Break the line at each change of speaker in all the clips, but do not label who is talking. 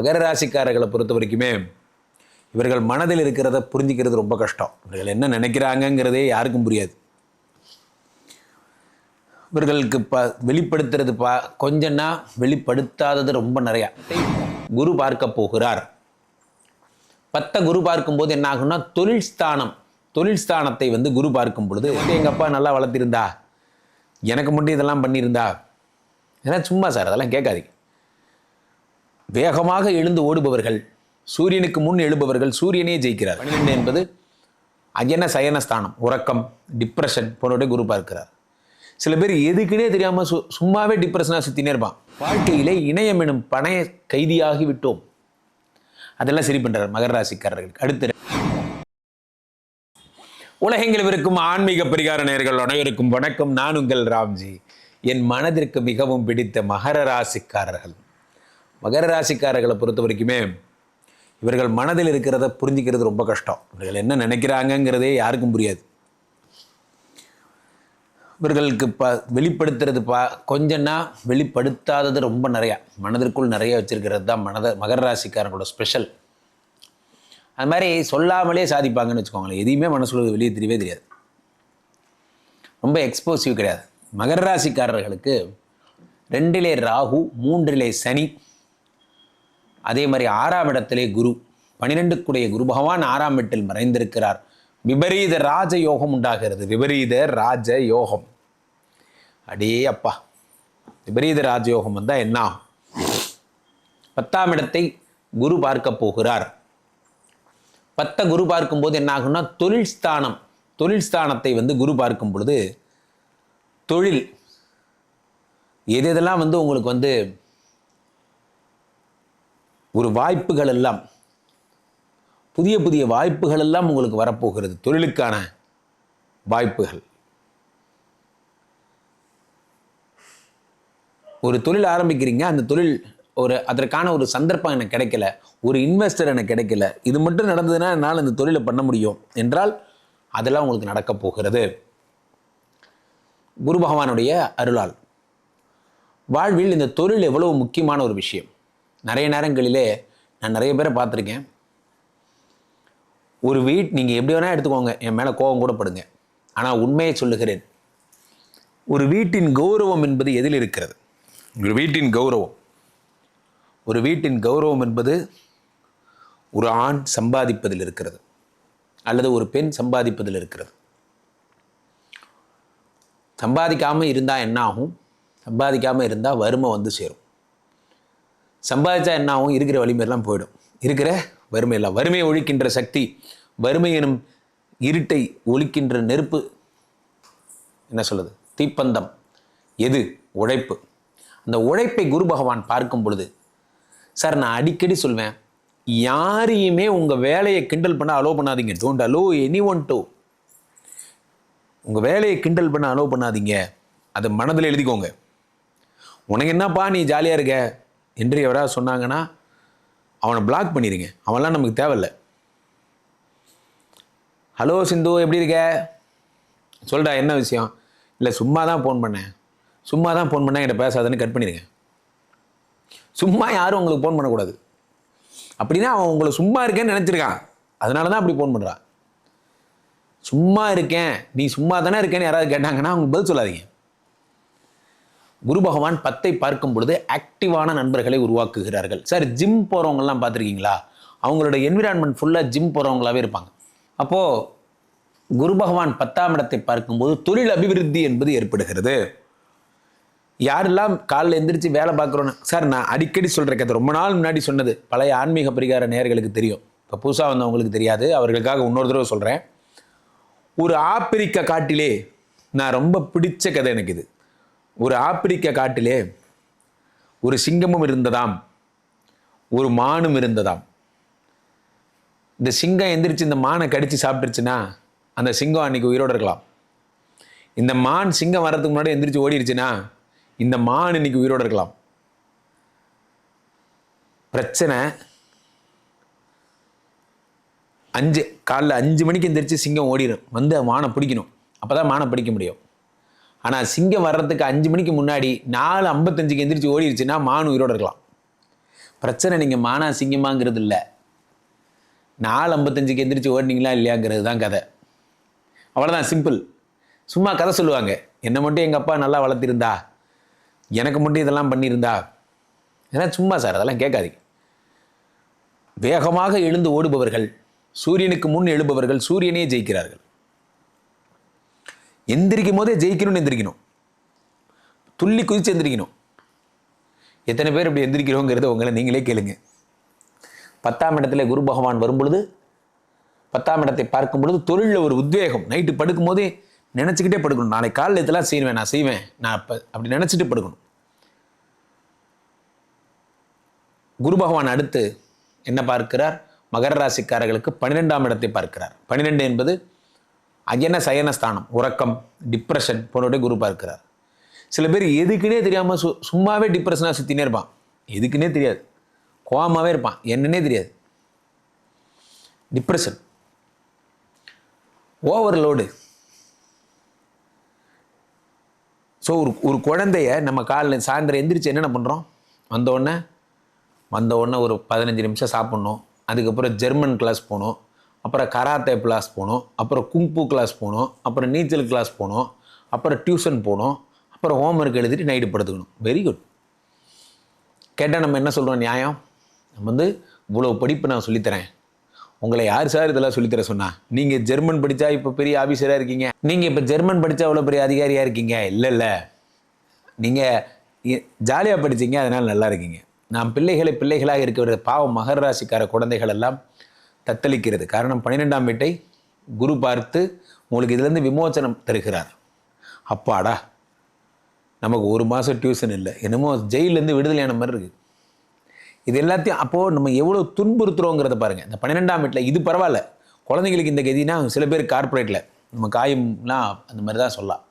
மகர ராசிக்காரர்களை பொறுத்த வரைக்குமே இவர்கள் மனதில் இருக்கிறத புரிஞ்சிக்கிறது ரொம்ப கஷ்டம். இவர்கள் என்ன நினைக்கிறாங்கங்கிறதே யாருக்கும் புரியாது. இவர்களுக்கு ப வெளிப்படுத்துறது பா கொஞ்சம்னா வெளிப்படுத்தாதது ரொம்ப நிறையா. குரு பார்க்க போகிறார். பத்த குரு பார்க்கும்போது என்ன ஆகும்னா தொழில் ஸ்தானம் தொழில் ஸ்தானத்தை வந்து குரு பார்க்கும் பொழுது எங்கள் அப்பா நல்லா வளர்த்திருந்தா எனக்கு மட்டும் இதெல்லாம் பண்ணியிருந்தா? ஏன்னா சும்மா சார் அதெல்லாம் கேட்காதீங்க. வேகமாக எழுந்து ஓடுபவர்கள் சூரியனுக்கு முன் எழுபவர்கள் சூரியனே ஜெயிக்கிறார். பன்னிரெண்டு என்பது அயன சயனஸ்தானம் உறக்கம் டிப்ரெஷன் போன்றவற்றை குரு பார்க்கிறார். சில பேர் எதுக்குன்னே தெரியாமல் சு சும்மாவே டிப்ரெஷனாக சுற்றினே இருப்பான். வாழ்க்கையிலே இணையம் எனும் பணைய கைதியாகி விட்டோம். அதெல்லாம் சரி பண்ணுறார் மகர ராசிக்காரர்களுக்கு. அடுத்து உலகெங்கிலும் இருக்கும் ஆன்மீக பரிகார நேர்கள் அனைவருக்கும் வணக்கம். நான் உங்கள் ராம்ஜி. என் மனதிற்கு மிகவும் பிடித்த மகர ராசிக்காரர்கள். மகர ராசிக்காரர்களை பொறுத்த வரைக்குமே இவர்கள் மனதில் இருக்கிறத புரிஞ்சிக்கிறது ரொம்ப கஷ்டம். இவர்கள் என்ன நினைக்கிறாங்கங்கிறதே யாருக்கும் புரியாது. இவர்களுக்கு ப வெளிப்படுத்துறது பா கொஞ்சம்னா வெளிப்படுத்தாதது ரொம்ப நிறையா. மனதிற்குள் நிறைய வச்சிருக்கிறது தான் மனத மகர ராசிக்காரங்களோட ஸ்பெஷல் அது மாதிரி சொல்லாமலே சாதிப்பாங்கன்னு வச்சுக்கோங்களேன். எதையுமே மனசுல வெளியே தெரியவே தெரியாது. ரொம்ப எக்ஸ்போசிவ் கிடையாது. மகர ராசிக்காரர்களுக்கு ரெண்டிலே ராகு மூன்றிலே சனி அதே மாதிரி ஆறாம் இடத்திலே குரு பனிரெண்டுக்குடைய குரு பகவான் ஆறாம் வீட்டில் மறைந்திருக்கிறார். விபரீத ராஜ யோகம் உண்டாகிறது. விபரீத ராஜ யோகம் அடே அப்பா. விபரீத ராஜயோகம் வந்தால் என்ன பத்தாம் இடத்தை குரு பார்க்க போகிறார். பத்த குரு பார்க்கும்போது என்ன ஆகும்னா தொழில் ஸ்தானம் தொழில் ஸ்தானத்தை வந்து குரு பார்க்கும் பொழுது தொழில் எது எதெல்லாம் வந்து உங்களுக்கு வந்து ஒரு வாய்ப்புகள் எல்லாம் புதிய புதிய வாய்ப்புகள் எல்லாம் உங்களுக்கு வரப்போகிறது. தொழிலுக்கான வாய்ப்புகள். ஒரு தொழில் ஆரம்பிக்கிறீங்க அந்த தொழில் ஒரு அதற்கான ஒரு சந்தர்ப்பம் எனக்கு கிடைக்கல ஒரு இன்வெஸ்டர் எனக்கு கிடைக்கல இது மட்டும் நடந்ததுன்னா என்னால் இந்த தொழிலை பண்ண முடியும் என்றால் அதெல்லாம் உங்களுக்கு நடக்கப் போகிறது. குரு பகவானுடைய அருளால். வாழ்வில் இந்த தொழில் எவ்வளவு முக்கியமான ஒரு விஷயம். நிறைய நேரங்களிலே நான் நிறைய பேரை பார்த்துருக்கேன். ஒரு வீட் நீங்கள் எப்படி வேணால் எடுத்துக்கோங்க என் மேலே கோபம் கூட படுங்க. ஆனால் உண்மையை சொல்லுகிறேன். ஒரு வீட்டின் கௌரவம் என்பது எதில் இருக்கிறது? ஒரு வீட்டின் கௌரவம். ஒரு வீட்டின் கௌரவம் என்பது ஒரு ஆண் சம்பாதிப்பதில் இருக்கிறது. அல்லது ஒரு பெண் சம்பாதிப்பதில் இருக்கிறது. சம்பாதிக்காமல் இருந்தால் என்ன ஆகும் சம்பாதிக்காமல் இருந்தால் வறுமை வந்து சேரும். சம்பாதிச்சா என்ன ஆகும்? இருக்கிற வலிமையெல்லாம் போயிடும். இருக்கிற வறுமையெல்லாம். வறுமையை ஒழிக்கின்ற சக்தி வறுமை எனும் இருட்டை ஒழிக்கின்ற நெருப்பு என்ன சொல்லுது தீப்பந்தம். எது? உழைப்பு. அந்த உழைப்பை குரு பகவான் பார்க்கும் பொழுது சார் நான் அடிக்கடி சொல்வேன் யாரையுமே உங்கள் வேலையை கிண்டல் பண்ண அலோவ் பண்ணாதீங்க. Don't allow any one to உங்கள் வேலையை கிண்டல் பண்ண அலோவ் பண்ணாதீங்க. அதை மனதில் எழுதிக்கோங்க. உனக்கு என்னப்பா நீ ஜாலியாக இருக்க? என்று எவராக சொன்னாங்கன்னா அவனை பிளாக் பண்ணிடுங்க அவன்லாம் நமக்கு தேவையில்லை. ஹலோ சிந்து எப்படி இருக்க? சொல்கிறா என்ன விஷயம்? இல்லை சும்மா தான் ஃபோன் பண்ணேன். சும்மா தான் ஃபோன் பண்ணேன் என்கிட்ட பேசாதன்னு கட் பண்ணிடுங்க சும்மா யாரும் உங்களுக்கு ஃபோன் பண்ணக்கூடாது. அப்படின்னா அவன் உங்களை சும்மா இருக்கேன்னு நினச்சிருக்கான். அதனால தான் அப்படி ஃபோன் பண்ணுறான் சும்மா இருக்கேன். நீ சும்மா தானே இருக்கேன்னு யாராவது கேட்டாங்கன்னா அவங்க பதில் சொல்லாதீங்க. குரு பகவான் பத்தை பார்க்கும் பொழுது ஆக்டிவான நண்பர்களை உருவாக்குகிறார்கள். சார் ஜிம் போகிறவங்கலாம் பார்த்துருக்கீங்களா? அவங்களோட என்விரான்மெண்ட் ஃபுல்லாக ஜிம் போகிறவங்களாவே இருப்பாங்க. அப்போது குரு பகவான் பத்தாம் இடத்தை பார்க்கும்போது தொழில் அபிவிருத்தி என்பது ஏற்படுகிறது. யாரெல்லாம் காலில் எந்திரிச்சு வேலை பார்க்குறோன்னு சார் நான் அடிக்கடி சொல்கிற கதை ரொம்ப நாள் முன்னாடி சொன்னது. பழைய ஆன்மீக பரிகார நேர்களுக்கு தெரியும். இப்போ புதுசாக வந்தவங்களுக்கு தெரியாது. அவர்களுக்காக இன்னொரு தடவை சொல்கிறேன் ஒரு ஆப்பிரிக்க காட்டிலே நான் ரொம்ப பிடிச்ச கதை எனக்கு இது. ஒரு ஆப்பிரிக்க காட்டிலே ஒரு சிங்கமும் இருந்ததாம் ஒரு மானும் இருந்ததாம். இந்த சிங்கம் எந்திரிச்சு இந்த மானை கடித்து சாப்பிட்டுருச்சுன்னா அந்த சிங்கம் அன்றைக்கி உயிரோடு இருக்கலாம். இந்த மான் சிங்கம் வர்றதுக்கு முன்னாடி எந்திரிச்சு ஓடிடுச்சுன்னா இந்த மான் இன்னைக்கு உயிரோடு இருக்கலாம். பிரச்சனை அஞ்சு காலைல அஞ்சு மணிக்கு எந்திரிச்சு சிங்கம் ஓடிடும் வந்து மானை பிடிக்கணும். அப்போ தான் மானை பிடிக்க முடியும். ஆனால் சிங்கம் வர்றதுக்கு அஞ்சு மணிக்கு முன்னாடி நாலு ஐம்பத்தஞ்சுக்கு எந்திரிச்சு ஓடிடுச்சுன்னா மான் உயிரோடு இருக்கலாம். பிரச்சனை நீங்கள் மானா சிங்கமாங்கிறது இல்லை. நாலு ஐம்பத்தஞ்சுக்கு எந்திரிச்சு ஓடினீங்களா இல்லையாங்கிறது தான் கதை. அவ்வளோதான் சிம்பிள் சும்மா கதை சொல்லுவாங்க. என்னை மட்டும் எங்கள் அப்பா நல்லா வளர்த்திருந்தா? எனக்கு மட்டும் இதெல்லாம் பண்ணியிருந்தா இதெல்லாம் சும்மா சார் அதெல்லாம் கேட்காதீங்க. வேகமாக எழுந்து ஓடுபவர்கள் சூரியனுக்கு முன் எழுபவர்கள் சூரியனே ஜெயிக்கிறார்கள். எந்திரிக்கும் போதே ஜெயிக்கணும்னு எந்திரிக்கணும். துள்ளி குதித்து எந்திரிக்கணும். எத்தனை பேர் இப்படி எந்திரிக்கிறோங்கிறத உங்களை நீங்களே கேளுங்க. பத்தாம் இடத்துல குரு பகவான் வரும் பொழுது பத்தாம் இடத்தை பார்க்கும் பொழுது தொழிலில் ஒரு உத்வேகம். நைட்டு படுக்கும் போதே நினச்சிக்கிட்டே படுக்கணும். நாளை காலையில் இதெல்லாம் செய்வேன் நான் செய்வேன் நான் அப்போ அப்படி நினச்சிட்டு படுக்கணும். குரு பகவான் அடுத்து என்ன பார்க்கிறார்? மகர ராசிக்காரர்களுக்கு பன்னிரெண்டாம் இடத்தை பார்க்கிறார். பன்னிரெண்டு என்பது அஜன சயன ஸ்தானம் உறக்கம் டிப்ரெஷன் போன்றவற்றை குரு பார்க்கிறார். சில பேர் எதுக்குன்னே தெரியாமல் சு சும்மாவே டிப்ரெஷனாக சுற்றினே இருப்பான். எதுக்குன்னே தெரியாது. கோவமாகவே இருப்பான். என்னன்னே தெரியாது. டிப்ரெஷன் ஓவர்லோடு ஸோ ஒரு ஒரு குழந்தைய நம்ம காலைல சாயந்தரம் எந்திரிச்சு என்னென்ன பண்ணுறோம் வந்தோடனே வந்த உடனே ஒரு பதினஞ்சு நிமிஷம் சாப்பிட்ணும். அதுக்கப்புறம் ஜெர்மன் கிளாஸ் போகணும். அப்புறம் கராத்தே கிளாஸ் போகணும் அப்புறம் குங்பூ கிளாஸ் போகணும் அப்புறம் நீச்சல் கிளாஸ் போகணும் அப்புறம் டியூஷன் போகணும் அப்புறம் ஹோம் ஒர்க் எழுதிட்டு நைட்டு படுத்துக்கணும். வெரி குட் கேட்டால் நம்ம என்ன சொல்கிறோம் நியாயம்? நம்ம வந்து இவ்வளோ படிப்பு நான் சொல்லித்தரேன். உங்களை யார் சார் இதெல்லாம் சொல்லித்தர சொன்னா? நீங்கள் ஜெர்மன் படித்தா இப்போ பெரிய ஆஃபீஸராக இருக்கீங்க. நீங்கள் இப்போ ஜெர்மன் படித்தா அவ்வளோ பெரிய அதிகாரியாக இருக்கீங்க? இல்லை இல்லை. நீங்கள் ஜாலியாக படிச்சீங்க அதனால் நல்லா இருக்கீங்க. நான் பிள்ளைகளை பிள்ளைகளாக இருக்கிற பாவம் மகர ராசிக்கார குழந்தைகள் எல்லாம் தத்தளிக்கிறது. காரணம் பன்னிரெண்டாம் வீட்டை குரு பார்த்து உங்களுக்கு இதுலேருந்து விமோச்சனம் தருகிறார். அப்பாடா நமக்கு ஒரு மாதம் டியூஷன் இல்லை. என்னமோ ஜெயிலேருந்து விடுதலையான மாதிரி இருக்குது இது எல்லாத்தையும் அப்போது நம்ம எவ்வளோ துன்புறுத்துறோங்கிறத பாருங்கள் இந்த பன்னிரெண்டாம் வீட்டில் இது பரவாயில்ல. குழந்தைங்களுக்கு இந்த கதினா சில பேர் கார்ப்பரேட்டில் நம்ம காயம்லாம் அந்த மாதிரி தான் சொல்லலாம்.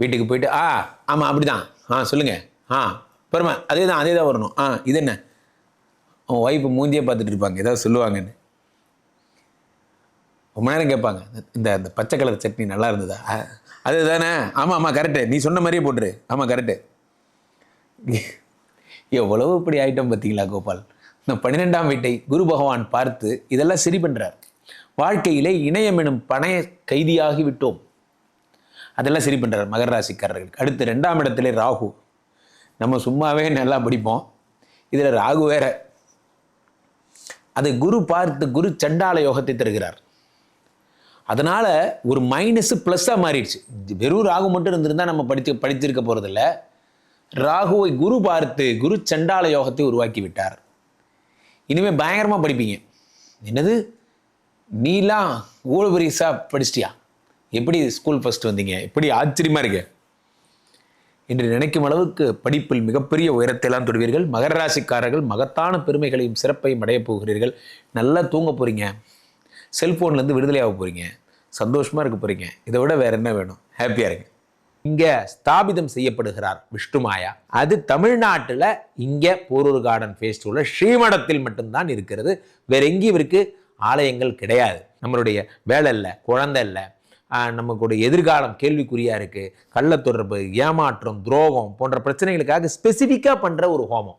வீட்டுக்கு போயிட்டு ஆ ஆமாம் அப்படி தான் ஆ சொல்லுங்கள் ஆ பெருமை அதே தான் அதே தான் வரணும். ஆ இது என்ன? உன் ஒய்ஃபு மூந்தியே பார்த்துட்டு இருப்பாங்க. ஏதாவது சொல்லுவாங்கன்னு. ரொம்ப நேரம் கேட்பாங்க. இந்த இந்த பச்சை கலர் சட்னி நல்லா இருந்ததா? "ஆ, அது தானே ஆமாம் ஆமாம் கரெக்டு நீ சொன்ன மாதிரியே போட்டுரு. ஆமாம் கரெக்டு எவ்வளவு இப்படி ஆயிட்டோம் பார்த்தீங்களா கோபால்? இந்த பன்னிரெண்டாம் வீட்டை குரு பகவான் பார்த்து இதெல்லாம் சரி பண்ணுறார் வாழ்க்கையிலே இணையம் எனும் பணைய கைதியாகி விட்டோம். அதெல்லாம் சரி பண்ணுறார் மகர ராசிக்காரர்களுக்கு அடுத்து ரெண்டாம் இடத்துல ராகு. நம்ம சும்மாவே நல்லா படிப்போம். இதில் ராகு வேற. அதை குரு பார்த்து குரு சண்டால யோகத்தை தருகிறார். அதனால் ஒரு மைனஸு ப்ளஸ்ஸாக மாறிடுச்சு. வெறும் ராகு மட்டும் இருந்திருந்தா நம்ம படிச்சு படித்திருக்க போகிறதில்ல ராகுவை குரு பார்த்து குரு சண்டால யோகத்தை உருவாக்கி விட்டார். இனிமேல் பயங்கரமாக படிப்பீங்க. என்னது? நீலாம் இவ்வளோ படிச்சிட்டியா? எப்படி ஸ்கூல் ஃபர்ஸ்ட் வந்தீங்க? எப்படி ஆச்சரியமாக இருக்கு. என்று நினைக்கும் அளவுக்கு படிப்பில் மிகப்பெரிய உயரத்தையெல்லாம் தொடுவீர்கள். மகர ராசிக்காரர்கள் மகத்தான பெருமைகளையும் சிறப்பையும் அடையப் போகிறீர்கள். நல்லா தூங்க போகிறீங்க செல்ஃபோன்லேருந்து விடுதலையாக போகிறீங்க சந்தோஷமாக இருக்க போகிறீங்க இதை விட வேற என்ன வேணும்? ஹாப்பியாக இருங்க. இங்கே ஸ்தாபிதம் செய்யப்படுகிறார் விஷ்ணுமாயா அது தமிழ்நாட்டில் இங்கே போரூர் கார்டன் ஃபேஸ்டிவலில் ஸ்ரீமடத்தில் மட்டும்தான் இருக்கிறது. வேற எங்கேயும் இவருக்கு ஆலயங்கள் கிடையாது. நம்மளுடைய வேலை இல்லை குழந்தை இல்லை. நமக்குடைய எதிர்காலம் கேள்விக்குறியாக இருக்குது கள்ளத்தொடர்பு ஏமாற்றம் துரோகம் போன்ற பிரச்சனைகளுக்காக ஸ்பெசிஃபிக்காக பண்ணுற ஒரு ஹோமம்.